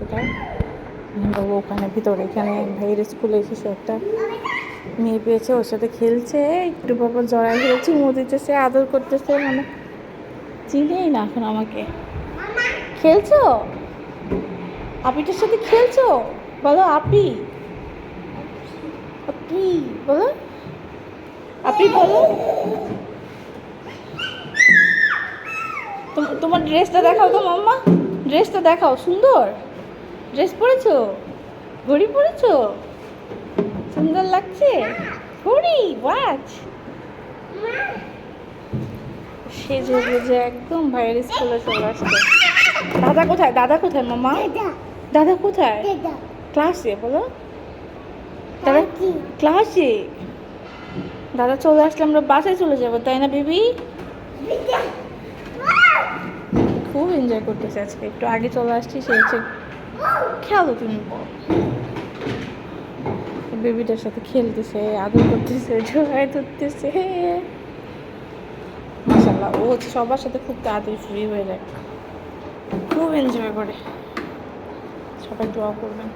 কোথায়? বাবু ওখানে ভিতরে। এখানে ভাইয়ের স্কুলে এসেছে একটা মেয়ে পেয়েছে, ওর সাথে খেলছে, একটু বাবা জড়াই হয়েছে মো দিতেছে আদর করতেছে মানে চিনেই না এখন আমাকে। খেলছো? আপিটার সাথে খেলছো? বলো, আপি। আপি, বলো। আপি, বলো। তোম- তোমার ড্রেসটা দেখাও তো, মাম্মা। ড্রেসটা দেখাও, সুন্দর। ড্রেস পরেছো? ঘড়ি পরেছো? সুন্দর লাগছে? ঘড়ি ওয়াচ সেজে গুজে একদম ভাইয়ের স্কুলে চলে আসছে। দাদা কোথায়? দাদা কোথায় মামা? দাদা। কোথায়? ক্লাসে বলো। দাদা ক্লাসে দাদা চলে আসলে আমরা বাসায় চলে যাব তাই না বেবি? খুব এনজয় করতেছে আজকে। একটু আগে চলে আসছি সে হচ্ছে খেলো তুমি বেবিটার সাথে খেলতেছে, আদর করতেছে জড়াই ধরতেছে। মাসাল্লাহ ও সবার সাথে খুব তাড়াতাড়ি ফ্রি হয়ে যায়। খুব এনজয় করে। সবাই দোয়া করবেন।